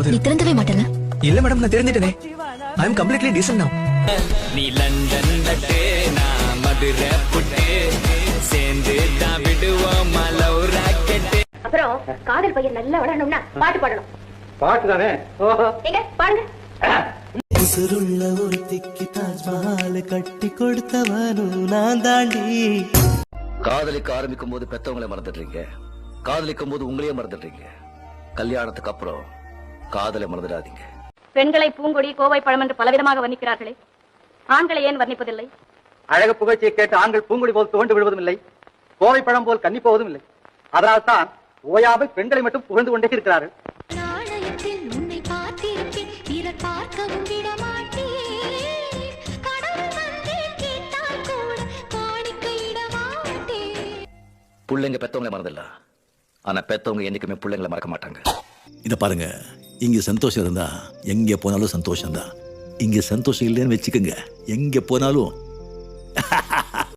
போகுது. நீ திருந்தவே மாட்டல இல்ல மேடம் நான் தெரிஞ்சிட்டேனே I am completely decent now நீ லண்டன் தட்டு நான் மதுரை புட்டு. சேர்ந்து தான் விடுவோம் லவ் ராக்கெட்டு. அப்புறம் காதல் பையன் நல்லா வளரணும்னா பாட்டு பாடணும். பாட்டு தானே? எங்க? பாடுங்க உசுருள்ள ஒருத்திக்கு தாஜ்மஹால் கட்டி கொடுத்தவனு நான் தாண்டி. காதலிக்க ஆரம்பிக்கும் போது பெத்தவங்களை மறந்துடுறீங்க. காதலிக்கும் போது உங்களையே மறந்துடுறீங்க. கல்யாணத்துக்கு அப்புறம் காதலை மறந்துடாதீங்க. பெண்களை பூங்கொடி கோவை பழம் என்று பலவிதமாக வர்ணிக்கிறார்களே. ஆண்களை ஏன் வர்ணிப்பதில்லை? அழகு புகழ்ச்சியை கேட்டு ஆண்கள் பூங்குடி போல் துவண்டு விடுவதும் இல்லை கோவை பழம் போல் கன்னி போவதும் இல்லை அதனால்தான் ஓயாமல் பெண்களை மட்டும் புகழ்ந்து கொண்டே இருக்கிறார்கள். பிள்ளைங்க பெத்தவங்களை மறந்துடல ஆனா பெத்தவங்க என்னைக்குமே பிள்ளைங்களை மறக்க மாட்டாங்க. இத பாருங்க. இங்கே சந்தோஷம் இருந்தா எங்கே போனாலும் சந்தோஷம் தான் இங்கே சந்தோஷம் இல்லைன்னு வச்சுக்கோங்க. எங்கே போனாலும்